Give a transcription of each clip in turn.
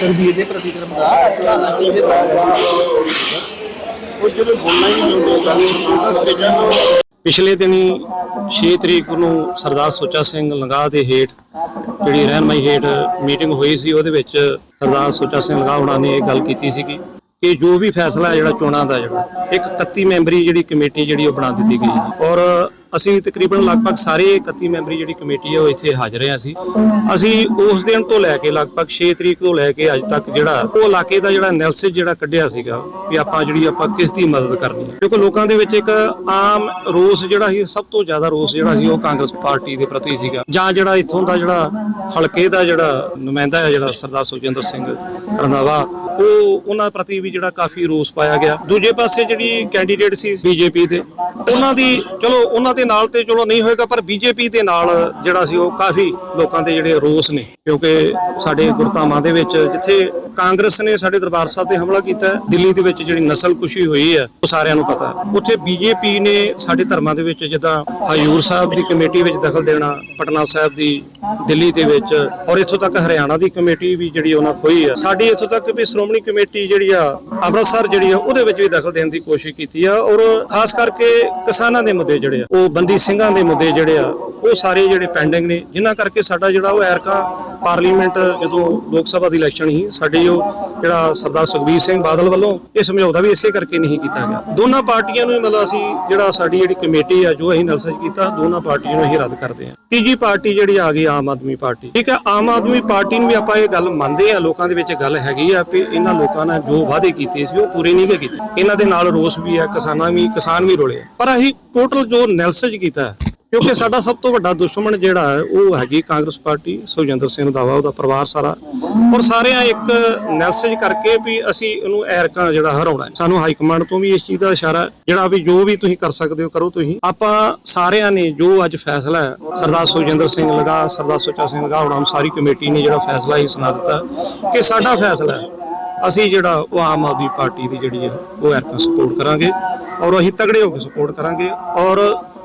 ਸਰਬੀਰ ਦੇ ਪ੍ਰਤੀਕਰਮ ਦਾ ਅਸਤੀਫੇ ਦਾ ਉਹ ਜਿਹੜੇ ਬੋਲਣਾ ਹੀ ਨਹੀਂ ਚਾਹੁੰਦੇ ਗੱਲ ਸਟੇਜਾਂ ਤੋਂ ਪਿਛਲੇ ਦਿਨੀ 6 ਤਰੀਕ ਨੂੰ ਸਰਦਾਰ ਸੁੱਚਾ ਸਿੰਘ ਲੰਗਾ ਦੇ ਹੇਠ ਜਿਹੜੀ ਰਹਿਨਮਾਈ ਹੇਠ ਮੀਟਿੰਗ ਹੋਈ ਸੀ ਉਹਦੇ ਵਿੱਚ ਸਰਦਾਰ ਸੁੱਚਾ ਸਿੰਘ ਲੰਗਾ ਹੁਣਾਂ ਨੇ ਇਹ ਗੱਲ ਕੀਤੀ ਸੀ ਕਿ ਜੋ ਵੀ ਫੈਸਲਾ ਹੈ ਜਿਹੜਾ ਚੋਣਾਂ ਦਾ ਜਿਹੜਾ ਇੱਕ 31 ਮੈਂਬਰੀ ਜਿਹੜੀ ਕਮੇਟੀ ਜਿਹੜੀ ਉਹ ਬਣਾ ਦਿੱਤੀ ਗਈ ਹੈ। ਔਰ ਅਸੀਂ ਤਕਰੀਬਨ ਲਗਭਗ ਸਾਰੇ 31 ਮੈਂਬਰੀ ਜਿਹੜੀ ਕਮੇਟੀ ਹੈ ਉਹ ਇੱਥੇ ਹਾਜ਼ਰ ਹਾਂ ਅਸੀਂ। ਅਸੀਂ ਉਸ ਦਿਨ ਤੋਂ ਲੈ ਕੇ ਲਗਭਗ 6 ਤਰੀਕ ਤੋਂ ਲੈ ਕੇ ਅੱਜ ਤੱਕ ਜਿਹੜਾ ਉਹ ਇਲਾਕੇ ਦਾ ਜਿਹੜਾ ਐਨਾਲਿਸਿਸ ਜਿਹੜਾ ਕੱਢਿਆ ਸੀਗਾ ਵੀ ਆਪਾਂ ਜਿਹੜੀ ਆਪਾਂ ਕਿਸ ਦੀ ਮਦਦ ਕਰਨੀ ਹੈ। ਕਿਉਂਕਿ ਲੋਕਾਂ ਦੇ ਵਿੱਚ ਇੱਕ ਆਮ ਰੋਸ ਜਿਹੜਾ ਸੀ, ਸਭ ਤੋਂ ਜ਼ਿਆਦਾ ਰੋਸ ਜਿਹੜਾ ਸੀ ਉਹ ਕਾਂਗਰਸ ਪਾਰਟੀ ਦੇ ਪ੍ਰਤੀ ਸੀਗਾ। ਜਾਂ ਜਿਹੜਾ ਇੱਥੋਂ ਦਾ ਜਿਹੜਾ ਹਲਕੇ ਦਾ ਜਿਹੜਾ ਨੁਮਾਇੰਦਾ ਹੈ ਜਿਹੜਾ ਸਰਦਾਰ ਸੁਖਜਿੰਦਰ ਸਿੰਘ ਰੰਧਾਵਾ ਉਹ ਉਹਨਾਂ ਪ੍ਰਤੀ ਵੀ ਜਿਹੜਾ ਕਾਫੀ ਰੋਸ ਪਾਇਆ ਗਿਆ। ਦੂਜੇ ਪਾਸੇ ਜਿਹੜੀ ਕੈਂਡੀਡੇਟ ਸੀ ਬੀਜੇਪੀ ਦੇ ਉਹਨਾਂ ਦੀ ਚਲੋ, ਉਹਨਾਂ ਦੇ ਨਾਲ ਤੇ ਚਲੋ ਨਹੀਂ ਹੋਏਗਾ, ਪਰ ਬੀਜੇਪੀ ਦੇ ਨਾਲ ਜਿਹੜਾ ਸੀ ਉਹ ਕਾਫੀ ਲੋਕਾਂ ਦੇ ਜਿਹੜੇ ਰੋਸ ਨੇ। ਕਿਉਂਕਿ ਸਾਡੇ ਗੁਰਧਾਮਾਂ ਦੇ ਵਿੱਚ ਜਿੱਥੇ ਕਾਂਗਰਸ ਨੇ ਸਾਡੇ ਦਰਬਾਰ ਸਾਹਿਬ ਤੇ ਹਮਲਾ ਕੀਤਾ ਦਿੱਲੀ ਦੇ ਵਿੱਚ ਜਿਹੜੀ ਨਸਲ ਨਸਲਕੁਸ਼ੀ ਹੋਈ ਹੈ, ਉਹ ਸਾਰਿਆਂ ਨੂੰ ਪਤਾ ਹੈ। ਉੱਥੇ ਬੀਜੇਪੀ ਨੇ ਸਾਡੇ ਧਰਮਾਂ ਦੇ ਵਿੱਚ ਜਿੱਦਾਂ ਹਜੂਰ ਸਾਹਿਬ ਦੀ ਕਮੇਟੀ ਵਿੱਚ ਦਖਲ ਦੇਣਾ, ਪਟਨਾ ਸਾਹਿਬ ਦੀ ਦਿੱਲੀ ਦੇ ਵਿੱਚ, ਔਰ ਇੱਥੋਂ ਤੱਕ ਹਰਿਆਣਾ ਦੀ ਕਮੇਟੀ ਵੀ ਜਿਹੜੀ ਉਹਨਾਂ ਖੋਈ ਹੈ। ਸਾਡੀ ਇੱਥੋਂ ਤੱਕ ਵੀ ਸ਼੍ਰੋਮਣੀ ਕਮੇਟੀ ਜਿਹੜੀ ਆ, ਅੰਮ੍ਰਿਤਸਰ ਜਿਹੜੀ ਆ, ਉਹਦੇ ਵਿੱਚ ਵੀ ਦਖਲ ਦੇਣ ਦੀ ਕੋਸ਼ਿਸ਼ ਕੀਤੀ ਆ, ਔਰ ਖਾਸ ਕਰਕੇ ਕਿਸਾਨਾਂ ਦੇ ਮੁੱਦੇ ਜਿਹੜੇ ਆ, ਉਹ ਬੰਦੀ ਸਿੰਘਾਂ ਦੇ ਮੁੱਦੇ ਜਿਹੜੇ ਆ, ਉਹ ਸਾਰੇ ਜਿਹੜੇ ਪੈਂਡਿੰਗ ਨੇ। ਜਿਨ੍ਹਾਂ ਕਰਕੇ ਸਾਡਾ ਜਿਹੜਾ ਉਹ ਐਰਕਾ ਪਾਰਲੀਮੈਂਟ ਜਦੋਂ ਲੋਕ ਸਭਾ ਦੀ ਇਲੈਕਸ਼ਨ ਸੀ, ਸਾਡੀ ਉਹ ਜਿਹੜਾ ਸਰਦਾਰ ਸੁਖਬੀਰ ਸਿੰਘ ਬਾਦਲ ਵੱਲੋਂ ਇਹ ਸਮਝੌਤਾ ਵੀ ਇਸੇ ਕਰਕੇ ਨਹੀਂ ਕੀਤਾ ਗਿਆ। ਦੋਨਾਂ ਪਾਰਟੀਆਂ ਨੂੰ ਮਤਲਬ ਅਸੀਂ ਜਿਹੜਾ ਸਾਡੀ ਜਿਹੜੀ ਕਮੇਟੀ ਆ, ਜੋ ਅਸੀਂ ਨਲਸਜ ਕੀਤਾ, ਦੋਨਾਂ ਪਾਰਟੀਆਂ ਨੂੰ ਅਸੀਂ ਰੱਦ ਕਰਦੇ ਹਾਂ ਤੀਜੀ ਪਾਰਟੀ ਜਿਹੜੀ ਆ ਗਈ ਆਮ ਆਦਮੀ ਪਾਰਟੀ। ਠੀਕ ਹੈ, ਆਮ ਆਦਮੀ ਪਾਰਟੀ ਨੂੰ ਵੀ ਆਪਾਂ ਇਹ ਗੱਲ ਮੰਨਦੇ ਆ, ਲੋਕਾਂ ਦੇ ਵਿੱਚ ਗੱਲ ਹੈਗੀ ਆ ਵੀ ਇਹਨਾਂ ਲੋਕਾਂ ਨੇ ਜੋ ਵਾਅਦੇ ਕੀਤੇ ਸੀ ਉਹ ਪੂਰੇ ਨਹੀਂ ਗੇ ਕੀਤੇ। ਇਹਨਾਂ ਦੇ ਨਾਲ ਰੋਸ ਵੀ ਆ, ਕਿਸਾਨਾਂ ਵੀ, ਕਿਸਾਨ ਵੀ ਰੋਲੇ ਆ। ਪਰ ਅਸੀਂ ਟੋਟਲ ਜੋ ਨੈਲਸਜ ਕੀਤਾ ਕਿਉਂਕਿ ਸਾਡਾ ਸਭ ਤੋਂ ਵੱਡਾ ਦੁਸ਼ਮਣ ਜਿਹੜਾ ਹੈ, ਉਹ ਹੈਗੀ ਕਾਂਗਰਸ ਪਾਰਟੀ, ਸੁਖਜਿੰਦਰ ਸਿੰਘ ਦਾਵਾ, ਉਹਦਾ ਪਰਿਵਾਰ ਸਾਰਾ। ਔਰ ਸਾਰਿਆਂ ਇੱਕ ਨੈਲਸਜ ਕਰਕੇ ਵੀ ਅਸੀਂ ਉਹਨੂੰ ਐਰਕਾਂ ਜਿਹੜਾ ਹਰਾਉਣਾ ਸਾਨੂੰ ਹਾਈ ਕਮਾਂਡ ਤੋਂ ਵੀ ਇਸ ਚੀਜ਼ ਦਾ ਇਸ਼ਾਰਾ, ਜਿਹੜਾ ਵੀ ਜੋ ਵੀ ਤੁਸੀਂ ਕਰ ਸਕਦੇ ਹੋ, ਕਰੋ ਤੁਸੀਂ। ਆਪਾਂ ਸਾਰਿਆਂ ਨੇ ਜੋ ਅੱਜ ਫੈਸਲਾ ਹੈ, ਸਰਦਾਰ ਸੁਖਜਿੰਦਰ ਸਿੰਘ ਲਗਾ, ਸਰਦਾਰ ਸੁੱਚਾ ਸਿੰਘ ਲਗਾ, ਹੁਣ ਸਾਰੀ ਕਮੇਟੀ ਨੇ ਜਿਹੜਾ ਫੈਸਲਾ ਹੀ ਸੁਣਾ ਦਿੱਤਾ ਕਿ ਸਾਡਾ ਫੈਸਲਾ ਹੈ, ਅਸੀਂ ਜਿਹੜਾ ਉਹ ਆਮ ਆਦਮੀ ਪਾਰਟੀ ਦੀ ਜਿਹੜੀ ਹੈ, ਉਹ ਐਰਕਾਂ ਸਪੋਰਟ ਕਰਾਂਗੇ। ਔਰ ਅਸੀਂ ਤਗੜੇ ਹੋ ਕੇ ਸਪੋਰਟ ਕਰਾਂਗੇ। ਔਰ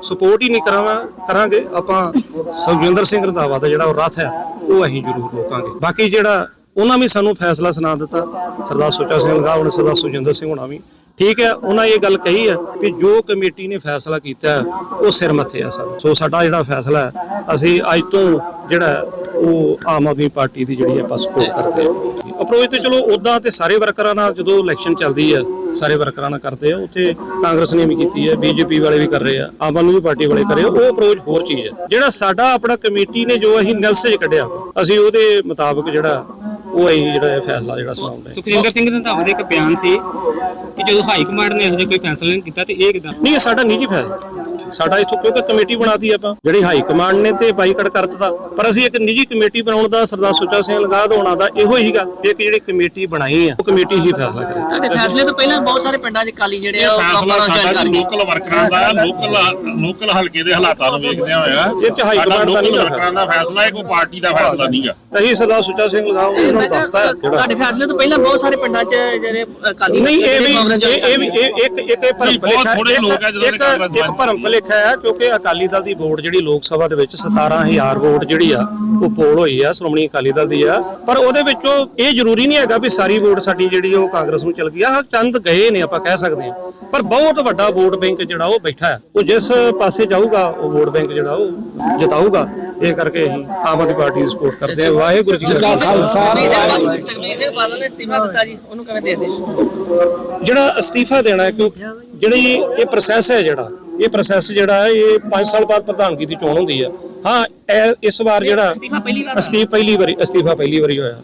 ਸਪੋਰਟ ਹੀ ਨਹੀਂ ਕਰਾਵਾਂ, ਕਰਾਂਗੇ। ਆਪਾਂ ਸੁਖਜਿੰਦਰ ਸਿੰਘ ਰੰਧਾਵਾ ਦਾ ਜਿਹੜਾ ਉਹ ਰੱਥ ਹੈ, ਉਹ ਅਸੀਂ ਜ਼ਰੂਰ ਰੋਕਾਂਗੇ। ਬਾਕੀ ਜਿਹੜਾ ਉਹਨਾਂ ਵੀ ਸਾਨੂੰ ਫੈਸਲਾ ਸੁਣਾ ਦਿੱਤਾ, ਸਰਦਾਰ ਸੁੱਚਾ ਸਿੰਘ ਰੰਧਾਵਾ ਹੁਣ ਸਰਦਾਰ ਸੁਖਜਿੰਦਰ ਸਿੰਘ ਹੋਣਾ ਵੀ। ਠੀਕ ਹੈ, ਉਹਨਾਂ ਇਹ ਗੱਲ ਕਹੀ ਹੈ ਕਿ ਜੋ ਕਮੇਟੀ ਨੇ ਫੈਸਲਾ ਕੀਤਾ, ਉਹ ਸਿਰ ਮੱਥੇ ਆ ਸਭ ਸੋ ਸਾਡਾ ਜਿਹੜਾ ਫੈਸਲਾ ਹੈ, ਅਸੀਂ ਅੱਜ ਤੋਂ ਜਿਹੜਾ ਉਹ ਆਮ ਆਦਮੀ ਪਾਰਟੀ ਦੀ ਜਿਹੜੀ ਆਪਾਂ ਸਪੋਰਟ ਕਰਦੇ ਹਾਂ ਅਪਰੋਚ ਤੇ ਚਲੋ ਉਦਾਂ ਤੇ ਸਾਰੇ ਵਰਕਰਾਂ ਨਾਲ ਜਦੋਂ ਇਲੈਕਸ਼ਨ ਚੱਲਦੀ ਹੈ ਸਾਰੇ ਵਰਕਰਾਂ ਨਾਲ ਕਰਦੇ ਆ ਉੱਥੇ ਕਾਂਗਰਸ ਨੇ ਵੀ ਕੀਤੀ ਹੈ ਬੀਜੇਪੀ ਵਾਲੇ ਵੀ ਕਰ ਰਹੇ ਆ ਆਮ ਆਦਮੀ ਪਾਰਟੀ ਵਾਲੇ ਕਰ ਰਹੇ ਆ ਉਹ ਅਪਰੋਚ ਹੋਰ ਚੀਜ਼ ਹੈ ਜਿਹੜਾ ਸਾਡਾ ਆਪਣਾ ਕਮੇਟੀ ਨੇ ਜੋ ਅਸੀਂ ਨੈਲਸਜ ਕੱਢਿਆ ਅਸੀਂ ਉਹਦੇ ਮੁਤਾਬਕ ਜਿਹੜਾ ਉਹ ਅਸੀਂ ਜਿਹੜਾ ਇਹ ਫੈਸਲਾ ਜਿਹੜਾ ਸੁਣਾਉਂਦੇ ਸੁਖਜਿੰਦਰ ਸਿੰਘ ਰੰਧਾਵਾ ਦਾ ਇੱਕ ਬਿਆਨ ਸੀ ਕਿ ਜਦੋਂ ਹਾਈ ਕਮਾਂਡ ਨੇ ਇਹੋ ਜਿਹਾ ਕੋਈ ਫੈਸਲਾ ਨਹੀਂ ਕੀਤਾ ਤੇ ਇਹ ਕਿਦਾਂ? ਨਹੀਂ ਇਹ ਸਾਡਾ ਨਿੱਜੀ ਫੈਸਲਾ। ਸਾਡਾ ਇਥੋਂ ਕਿਉਂਕਿ ਕਮੇਟੀ ਬਣਾਤੀ ਆਪਾਂ। ਜਿਹੜੀ ਹਾਈ ਕਮਾਂਡ ਨੇ ਤੇ ਬਾਈਕਾਟ ਕਰ ਦਿੱਤਾ ਪਰ ਅਸੀਂ ਇੱਕ ਨਿੱਜੀ ਕਮੇਟੀ ਬਣਾਉਣ ਦਾ ਸਰਦਾਰ ਸੁੱਚਾ ਸਿੰਘ ਲਗਾਦ ਹੋਣਾ ਦਾ ਇਹੋ ਹੀਗਾ ਇੱਕ ਜਿਹੜੀ ਕਮੇਟੀ ਬਣਾਈ ਆ ਉਹ ਕਮੇਟੀ ਹੀ ਫੈਸਲਾ ਕਰੇ। ਤੁਹਾਡੇ ਫੈਸਲੇ ਤੋਂ ਪਹਿਲਾਂ ਬਹੁਤ ਸਾਰੇ ਪਿੰਡਾਂ 'ਚ ਕਾਲੀ ਜਿਹੜੇ ਆ ਉਹ ਫੈਸਲਾ ਸਾਡਾ ਲੋਕਲ ਵਰਕਰਾਂ ਦਾ ਲੋਕਲ ਲੋਕਲ ਹਲਕੇ ਦੇ ਹਾਲਾਤਾਂ ਨੂੰ ਵੇਖਦਿਆਂ ਹੋਇਆ ਇਹ ਚ ਹਾਈ ਕਮਾਂਡ ਦਾ ਨਹੀਂ। ਵਰਕਰਾਂ ਦਾ ਫੈਸਲਾ ਹੈ ਕੋਈ ਪਾਰਟੀ ਦਾ ਫੈਸਲਾ ਨਹੀਂਗਾ ਅਸੀਂ ਸਰਦਾਰ ਸੁੱਚਾ ਸਿੰਘ ਮੈਂ ਨੂੰ ਦੱਸਦਾ ਤੁਹਾਡੇ ਫੈਸਲੇ ਤੋਂ ਪਹਿਲਾਂ ਬਹੁਤ ਸਾਰੇ ਪਿੰਡਾਂ 'ਚ ਜਿਹੜੇ ਕਾਲੀ ਨਹੀਂ ਇਹ ਵੀ ਇਹ ਇਹ ਵੀ ਇੱਕ ਇੱਕ ਇਹ ਭਰਮ ਭੁਲੇਖਾ ਇੱਕ ਭਰਮ ਭੁਲੇਖਾ ਹੈ ਕਿਉਂਕਿ ਅਕਾਲੀ ਦਲ ਦੀ ਵੋਟ ਜਿਹੜੀ ਲੋਕ ਸਭਾ ਦੇ ਵਿੱਚ 17000 ਵੋਟ ਜਿਹੜੀ ਆ ਉਹ ਪੋਲ ਹੋਈ ਆ ਸ਼੍ਰੋਮਣੀ ਅਕਾਲੀ ਦਲ ਦੀ ਆ। ਪਰ ਉਹਦੇ ਵਿੱਚੋਂ ਇਹ ਜ਼ਰੂਰੀ ਨਹੀਂ ਹੈਗਾ ਵੀ ਸਾਰੀ ਵੋਟ ਸਾਡੀ ਜਿਹੜੀ ਉਹ ਕਾਂਗਰਸ ਨੂੰ ਚਲ ਗਈ। ਆ ਚੰਦ ਗਏ ਨੇ ਆਪਾਂ ਕਹਿ ਸਕਦੇ ਹਾਂ। ਪਰ ਬਹੁਤ ਵੱਡਾ ਵੋਟ ਬੈਂਕ ਜਿਹੜਾ ਉਹ ਬੈਠਾ ਹੈ। ਉਹ ਜਿਸ ਪਾਸੇ ਜਾਊਗਾ ਉਹ ਵੋਟ ਬੈਂਕ ਜਿਹੜਾ ਉਹ ਜਿਤਾਊਗਾ। ਇਹ ਕਰਕੇ ਅਸੀਂ ਆਮ ਆਦਮੀ ਪਾਰਟੀ ਦੀ ਸਪੋਰਟ ਕਰਦੇ ਹਾਂ। ਵਾਹਿਗੁਰੂ ਜੀ ਕਾ ਖਾਲਸਾ। ਸੁਖਬੀਰ ਸਿੰਘ ਬਾਦਲ- ਨੇ ਅਸਤੀਫਾ ਦਿੱਤਾ ਜੀ ਉਹਨੂੰ ਕਿਵੇਂ ਦੇ ਦੇ ਜਿਹੜਾ ਅਸਤੀਫਾ ਦੇਣਾ ਹੈ ਕਿਉਂ ਜਿਹੜੀ ਇਹ ਪ੍ਰੋਸੈਸ ਹੈ ਜਿਹੜਾ ਇਹ ਪ੍ਰੋਸੈਸ ਜਿਹੜਾ ਹੈ ਇਹ 5 ਸਾਲ ਬਾਅਦ ਪ੍ਰਧਾਨਗੀ ਦੀ ਚੋਣ ਹੁੰਦੀ ਹੈ। ਹਾਂ ਇਹ ਇਸ ਵਾਰ ਜਿਹੜਾ ਅਸਤੀਫਾ ਪਹਿਲੀ ਵਾਰ ਅਸਤੀਫਾ ਪਹਿਲੀ ਵਾਰੀ ਅਸਤੀਫਾ ਪਹਿਲੀ ਵਾਰੀ ਹੋਇਆ।